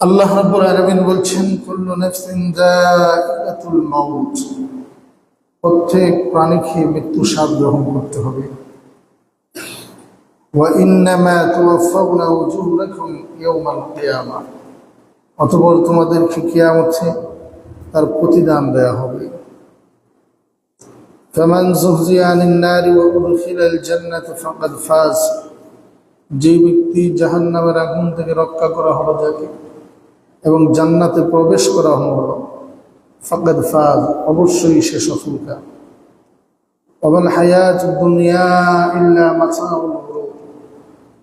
আল্লাহ রাব্বুল আলামিন বলছেন কুল্লু নাফসিন যায়িকাতুল মাউত প্রত্যেক প্রাণীকে মৃত্যু স্বাদ গ্রহণ করতে হবে ওয়া ইন্নামা তুওয়াফাউনা উজুরাকুম ইয়াওমাল কিয়ামা অতঃপর তোমাদেরকে কিয়ামতে তার প্রতিদান দেয়া হবে فمن زهزي عن النار وأدخل الجنة فقد فاز যে ব্যক্তি জাহান্নামের আগুন থেকে রক্ষা করা হলো যাকে এবং জান্নাতে প্রবেশ করা হলো, ফাকাদ ফাজ, অবশ্যই সে সফলতা। অবল হায়াত দুনিয়া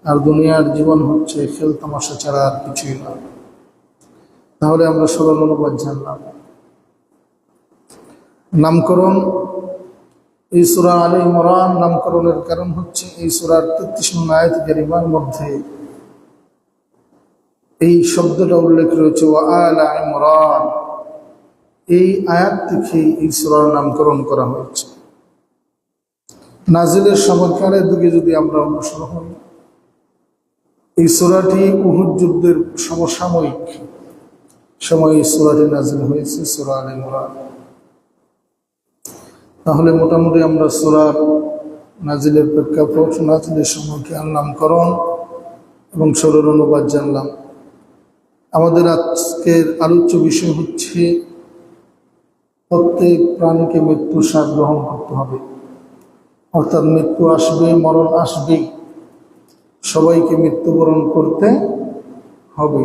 আর দুনিয়ার জীবন হচ্ছে খেল তামাশা ছাড়া আর কিছুই না। তাহলে আমরা সরল অনুবাদ জানলাম। নামকরণ, এই সুরা আলী ইমরান নামকরণের কারণ হচ্ছে এই সুরার তেত্রিশ নং আয়াত মধ্যে এই শব্দটা উল্লেখ রয়েছে ও আলা ইমরান। এই আয়াত থেকে এই সুরার নামকরণ করা হয়েছে। নাজিলের সময়কালের দিকে যদি আমরা অগ্রসর হই এই সুরাটি উহুদ যুদ্ধের সমসাময়িক সময় এই সুরাটি নাজিল হয়েছে, সুরা আল ইমরান। তাহলে মোটামুটি আমরা সুরার নাজিলের প্রেক্ষাপট, নাজিলের সময়কে নামকরণ এবং সরল অনুবাদ জানলাম। আমাদের আজকের আলোচ্য বিষয় হচ্ছে প্রত্যেক প্রাণীকে মৃত্যু স্বাদ গ্রহণ করতে হবে। অর্থাৎ মৃত্যু আসবে, মরণ আসবে, সবাইকে মৃত্যুবরণ করতে হবে।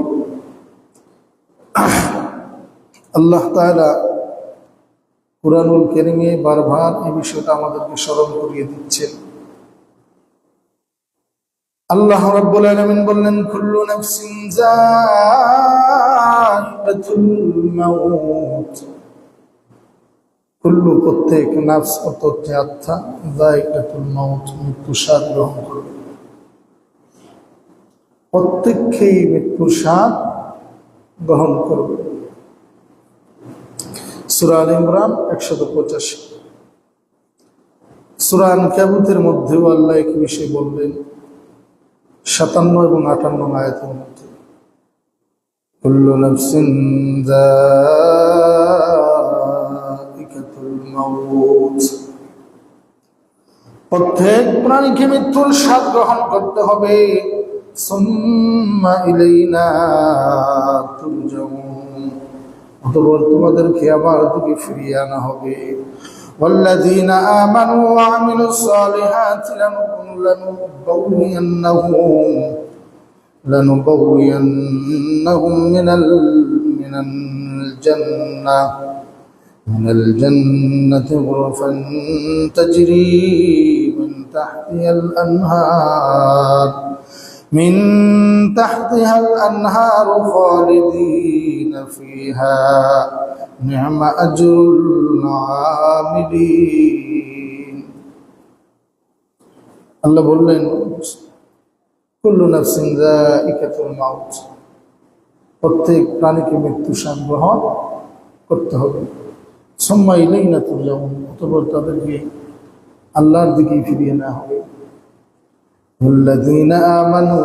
আল্লাহ তাআলা কুরআনুল কেরিমে বারবার এই বিষয়টা আমাদেরকে স্মরণ করিয়ে দিচ্ছেন। আল্লাহ রাব্বুল আলামিন বললেন, কুল্লু নাফসিন যায়িকাতুল মাউত। কুল্লু প্রত্যেক নাফস অর্থাৎ আত্মা যায়িকাতুল মাউত মৃত্যু স্বাদ গ্রহণ করবে। প্রত্যেককেই মৃত্যুর স্বাদ গ্রহণ করবে। সুরা আল ইমরান একশত পঁচাশি। সুরান ক্যাবুতের মধ্যেও আল্লাহ এক বিষয় বললেন সাতান্ন এবং আটান্ন আয়াতের মধ্যে। প্রত্যেক প্রাণীকে মৃত্যুর স্বাদ গ্রহণ করতে হবে। তুরজাউন। তোমাদেরকে আবার দিকে ফিরিয়ে আনা হবে। والذين آمنوا وعملوا الصالحات لنبوينهم لنبوينهم من من الجنة من الجنة غرفا تجري من تحتها الأنهار من تحتها الأنهار خالدين فيها. نعم أجر العاملين الله বললেন কুল্লু নাফসিন যায়িকাতুল মাউত প্রত্যেক প্রাণীকে মৃত্যু স্বাদ গ্রহণ করতে হবে সুম্মা ইলাইনা তুরজাউন অতঃপর তাদেরকে আল্লাহর দিকেই ফিরিয়ে নেওয়া হবে الذين آمنوا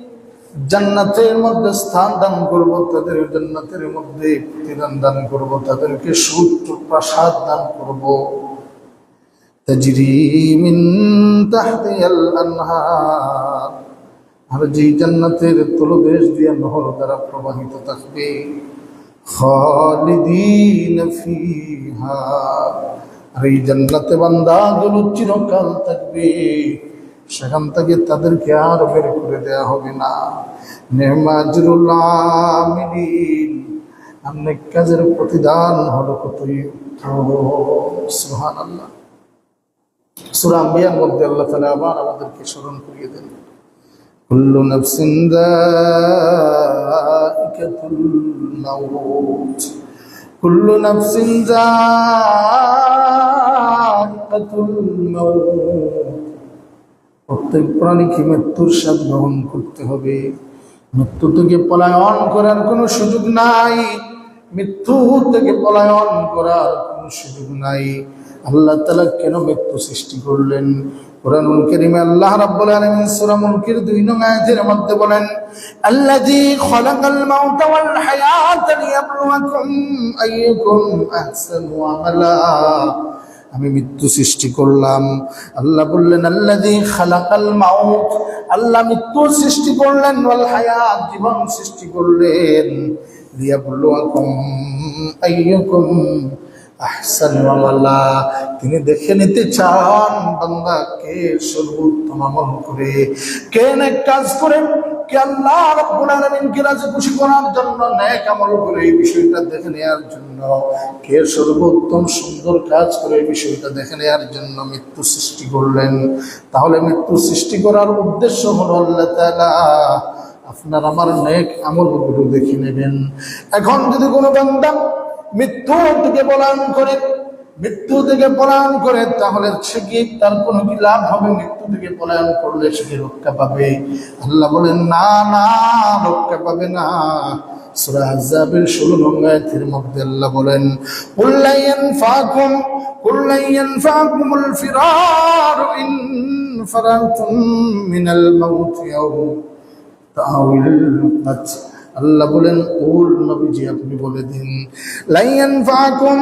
জান্নাতের মধ্যে স্থান দান করব, তাদের জান্নাতের মধ্যে প্রতিদান দান করব, তাদেরকে সূত্র প্রাসাদ দান করব। আর যেই জান্নাতের তলদেশ দিয়ে নহর দ্বারা প্রবাহিত থাকবে আর এই জান্নাতে বান্দাগুলো চিরকাল থাকবে। সেখান থেকে তাদেরকে আর বের করে দেয়া হবে না। নেমাজরুল আমিলিন অনেক কাজের প্রতিদান হলো কতই সুহান আল্লাহ সুরা আম্বিয়ার মধ্যে আল্লাহ তালা আবার আমাদেরকে স্মরণ করিয়ে দেন। কুল্লু নাফসিন যায়িকাতুল মাউত। কুল্লু নাফসিন যাকাতুল মাউত। প্রত্যেক প্রাণীকে মৃত্যুর স্বাদ গ্রহণ করতে হবে? মৃত্যু থেকে পলায়ন করার কোনো সুযোগ নাই। মৃত্যু থেকে পলায়ন করার কোনো সুযোগ নাই। আল্লাহ তালা কেন মৃত্যু সৃষ্টি করলেন? আল্লাহ মধ্যে বলেন আমি মৃত্যু সৃষ্টি করলাম। আল্লাহ বললেন, আল্লাযী খালাকাল আল্লাহ মৃত্যু সৃষ্টি করলেন জীবন সৃষ্টি করলেন। আহসানু আমালা তিনি দেখে নিতে চান বান্দা কে সর্বোত্তম আমল করে। কে নেক কাজ করে খুশি করার জন্য আমল করে এই বিষয়টা দেখে জন্য? কে সর্বোত্তম সুন্দর কাজ করে এই বিষয়টা দেখে জন্য মৃত্যু সৃষ্টি করলেন? তাহলে মৃত্যু সৃষ্টি করার উদ্দেশ্য হলো আল্লাহ আপনার আমার নেক আমলগুলো দেখে নেবেন। এখন যদি কোনো বান্দা মৃত্যুর দিকে পলায়ন করে মৃত্যু থেকে পলায়ন করে, তাহলে সে কি তার কোনো কি লাভ হবে? মৃত্যু থেকে পলায়ন করলে সে কি রক্ষা পাবে? আল্লাহ বলেন, না না, রক্ষা পাবে না। সূরা আযাবের 16 মধ্যে আল্লাহ বলেন ফারাতুম মিনাল আল্লাহ বলেন ওল নবীজি আপনি বলে দিন। লাইয়ান ফাকুম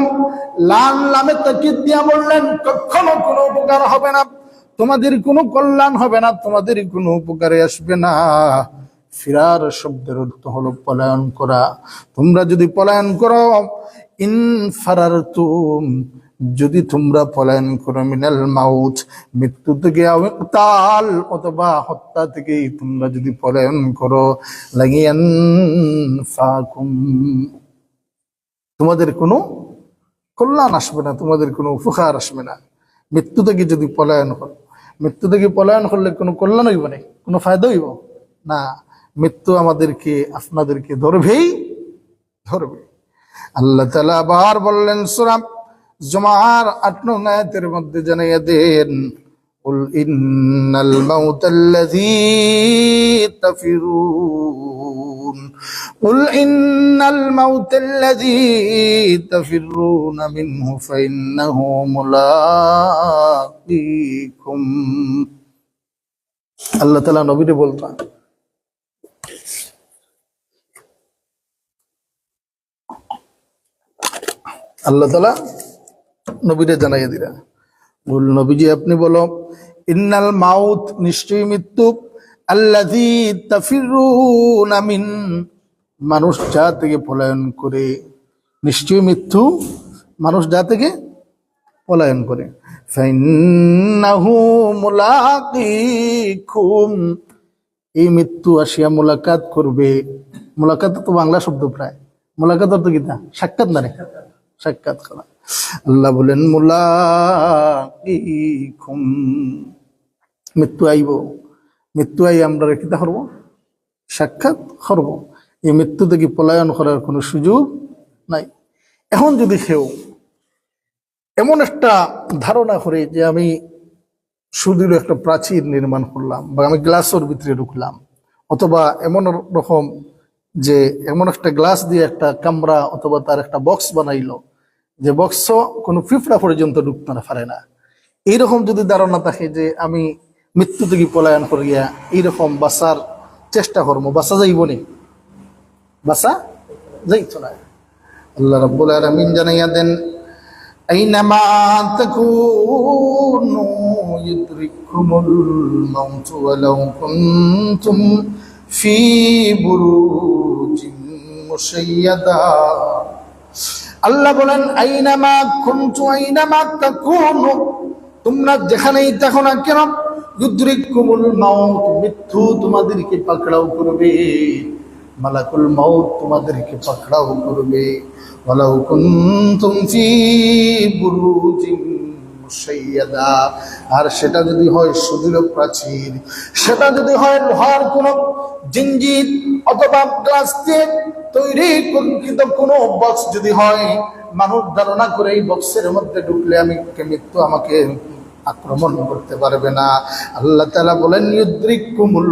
লান লামে তাকিদ দিয়া বললেন, কখনো কোনো উপকার হবে না। তোমাদের কোনো কল্যাণ হবে না, তোমাদের কোনো উপকারে আসবে না। ফিরার শব্দের অর্থ হলো পলায়ন করা। তোমরা যদি পলায়ন করো, ইন ফারার যদি তোমরা পলায়ন করো মিনাল মাউত, মৃত্যু থেকে তাল অথবা হত্যা থেকে তোমরা যদি পলায়ন করো, লাগিয়ান তোমাদের কোনো কল্যাণ আসবে না, তোমাদের কোনো উপকার আসবে না। মৃত্যু থেকে যদি পলায়ন করো, মৃত্যু থেকে পলায়ন করলে কোনো কল্যাণ হইব না, কোনো ফায়দা হইব? না, মৃত্যু আমাদেরকে, আপনাদেরকে ধরবেই ধরবে আল্লাহ তালা আবার বললেন সুরাম জমার আট নং আয়াতের মধ্যে জানাইয়া দেন قل إن الموت الذي تفرون قل إن الموت الذي تفرون منه فإنه ملاقيكم আল্লাহ তালা নবীরে বলতাম আল্লাহ তালা নবীরে জানাইয়া দিলেন বল নবীজি, আপনি বলো, ইন্নাল মাউত নিশ্চয়ই মৃত্যু। আল্লাযী তাফিরুনা মিন মানুষ যা থেকে পলায়ন করে, নিশ্চয়ই মৃত্যু মানুষ যা থেকে পলায়ন করে। এই মৃত্যু আসিয়া মোলাকাত করবে। মোলাকাত তো বাংলা শব্দ প্রায়। মোলাকাত অর্থ কিতা সাক্ষাৎ না রে? সাক্ষাৎ করা আল্লাহ বলেন মৃত্যু আইব। মৃত্যু আই আমরা রেখিতা করব সাক্ষাৎ করব। এই মৃত্যু থেকে পলায়ন করার কোনো সুযোগ নাই। এখন যদি কেউ এমন একটা ধারণা করে যে আমি সুদৃঢ় একটা প্রাচীর নির্মাণ করলাম বা আমি গ্লাসের ভিতরে ঢুকলাম, অথবা এমন রকম যে এমন একটা গ্লাস দিয়ে একটা কামরা অথবা তার একটা বক্স বানাইলো যে বক্স কোনো ফিফড়া পর্যন্ত ঢুকতে না পারে না এইরকম যদি ধারণা থাকে যে আমি মৃত্যু থেকে পলায়ন করিয়া এইরকম বাঁচার চেষ্টা করবো বাঁচা যাইব নি বাঁচা যাইতো না আল্লাহ রাব্বুল আলামিন জানাইয়া দেন أينما تكونوا يدرككم الموت ولو كنتم في بروج مشيدة আল্লাহ বলেন, আইনামা কুনতু, আইনামা তাকুনু তোমরা যেখানেই থাকো না কেন, ইউদ্রিকুমুল মাউত মৃত্যু তোমাদেরকে পাকড়াও করবে। মালাকুল মাউত তোমাদেরকে পাকড়াও করবে। ওয়ালাউ কুনতুম ফি বুরুজিন মুশাইয়াদা। আর সেটা যদি হয় সুদৃঢ় প্রাচীর, সেটা যদি হয় লোহার কোন জিঞ্জির অথবা গ্লাস দিয়ে তৈরি কিন্তু কোনো বক্স যদি হয়, মানুষ ধারণা করে এই বক্সের মধ্যে ঢুকলে আমি মৃত্যু আমাকে আক্রমণ করতে পারবে না। আল্লাহ তালা বলেন ইউদ্রিক কুমুল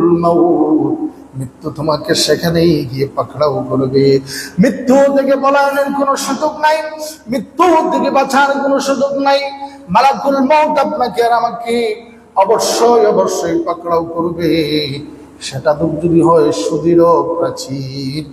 মৃত্যু তোমাকে সেখানেই গিয়ে পাকড়াও করবে। মৃত্যু থেকে পলায়নের কোনো সুযোগ নাই, মৃত্যু থেকে বাঁচার কোনো সুযোগ নাই। মালাকুল মৌত আপনাকে আর আমাকে অবশ্যই অবশ্যই পাকড়াও করবে। সেটা তো যদি হয় সুদৃঢ় প্রাচীর।